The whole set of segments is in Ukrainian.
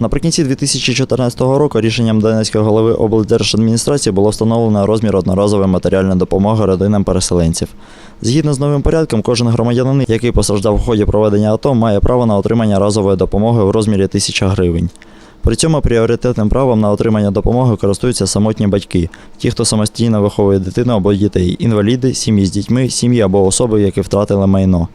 Наприкінці 2014 року рішенням Донецького голови облдержадміністрації було встановлено розмір одноразової матеріальної допомоги родинам переселенців. Згідно з новим порядком, кожен громадянин, який постраждав у ході проведення АТО, має право на отримання разової допомоги у розмірі 1000 гривень. При цьому пріоритетним правом на отримання допомоги користуються самотні батьки, ті, хто самостійно виховує дитину або дітей, інваліди, сім'ї з дітьми, сім'ї або особи, які втратили майно.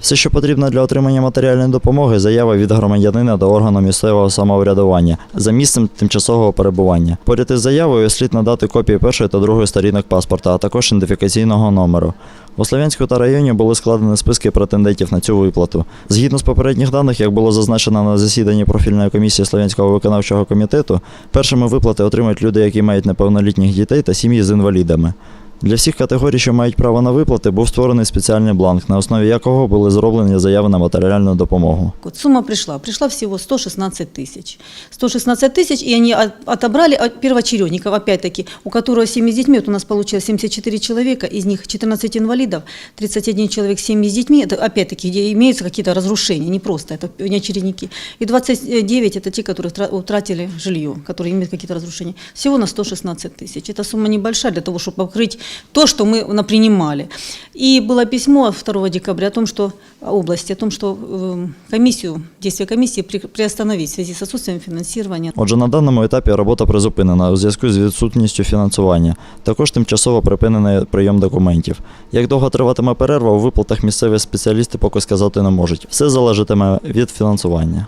Все, що потрібно для отримання матеріальної допомоги, заява від громадянина до органу місцевого самоврядування за місцем тимчасового перебування. Поряд із заявою слід надати копії першої та другої сторінок паспорта, а також ідентифікаційного номеру. У Слов'янську та районі були складені списки претендентів на цю виплату. Згідно з попередніх даних, як було зазначено на засіданні профільної комісії Слов'янського виконавчого комітету, першими виплати отримають люди, які мають неповнолітніх дітей та сім'ї з інвалідами. Для всіх категорій, що мають право на виплати, був створений спеціальний бланк, на основі якого були зроблені заяви на матеріальну допомогу. Вот сумма пришла. Пришла всего 116 тысяч. 116 тысяч, и они от- отобрали от первоочередников, опять-таки, у которого семьи с детьми, вот у нас получилось 74 человека, из них 14 инвалидов, 31 человек с семьи с детьми, это опять-таки, где имеются какие-то разрушения, не просто, это не очередники. И 29 это те, которые тра- утратили жилье, которые имеют какие-то разрушения. Всего на 116 тысяч. Эта сумма небольшая для того, чтобы покрыть то, что мы напринимали. И было письмо 2 декабря о том, что области, о том, что э, комиссию, действие комиссии при- приостановить в связи с отсутствием финансирования. Отже, на даному етапі робота призупинена у зв'язку з відсутністю фінансування. Також тимчасово припинений прийом документів. Як довго триватиме перерва, у виплатах місцеві спеціалісти поки сказати не можуть. Все залежатиме від фінансування.